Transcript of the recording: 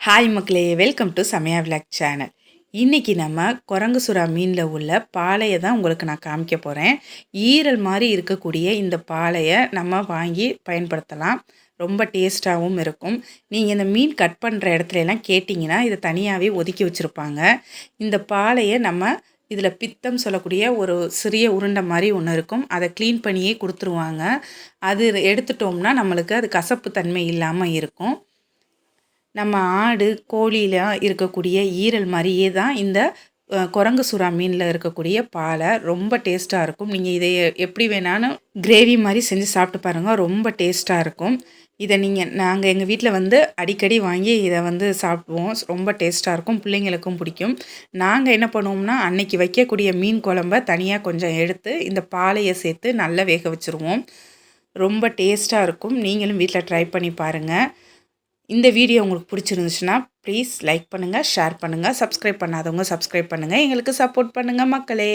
Hi மக்களே welcome to Samaya vlog channel இன்றைக்கி நம்ம குரங்கு சுறா மீனில் உள்ள பாலையை தான் உங்களுக்கு நான் காமிக்க போகிறேன் ஈரல் மாதிரி இருக்கக்கூடிய இந்த பாலையை நம்ம வாங்கி பயன்படுத்தலாம். ரொம்ப டேஸ்ட்டாகவும் இருக்கும். நீங்கள் இந்த மீன் கட் பண்ணுற இடத்துல எல்லாம் கேட்டிங்கன்னா இதை தனியாகவே ஒதுக்கி வச்சுருப்பாங்க. இந்த பாலையை நம்ம இதில் பித்தம் சொல்லக்கூடிய ஒரு சிறிய உருண்டை மாதிரி ஒன்று இருக்கும். அதை க்ளீன் பண்ணியே கொடுத்துருவாங்க. அது எடுத்துட்டோம்னா நம்மளுக்கு அது கசப்பு தன்மை இல்லாமல் இருக்கும். நம்ம ஆடு கோழியில் இருக்கக்கூடிய ஈரல் மாதிரியே தான் இந்த குரங்கு சுறா மீனில் இருக்கக்கூடிய பாலை ரொம்ப டேஸ்ட்டாக இருக்கும். நீங்கள் இதை எப்படி வேணாலும் கிரேவி மாதிரி செஞ்சு சாப்பிட்டு பாருங்கள் ரொம்ப டேஸ்ட்டாக இருக்கும். இதை நீங்கள் நாங்கள் எங்கள் வீட்டில் வந்து அடிக்கடி வாங்கி இதை வந்து சாப்பிடுவோம். ரொம்ப டேஸ்ட்டாக இருக்கும். பிள்ளைங்களுக்கும் பிடிக்கும். நாங்கள் என்ன பண்ணுவோம்னா அன்னைக்கு வைக்கக்கூடிய மீன் குழம்ப தனியாக கொஞ்சம் எடுத்து இந்த பாலையை சேர்த்து நல்லா வேக வச்சுருவோம். ரொம்ப டேஸ்ட்டாக இருக்கும். நீங்களும் வீட்டில் ட்ரை பண்ணி பாருங்கள் இந்த வீடியோ உங்களுக்கு பிடிச்சிருந்துச்சுன்னா ப்ளீஸ் லைக் பண்ணுங்கள் ஷேர் பண்ணுங்கள் சப்ஸ்கிரைப் பண்ணாதவங்க சப்ஸ்கிரைப் பண்ணுங்கள் எங்களுக்கு சப்போர்ட் பண்ணுங்கள் மக்களே.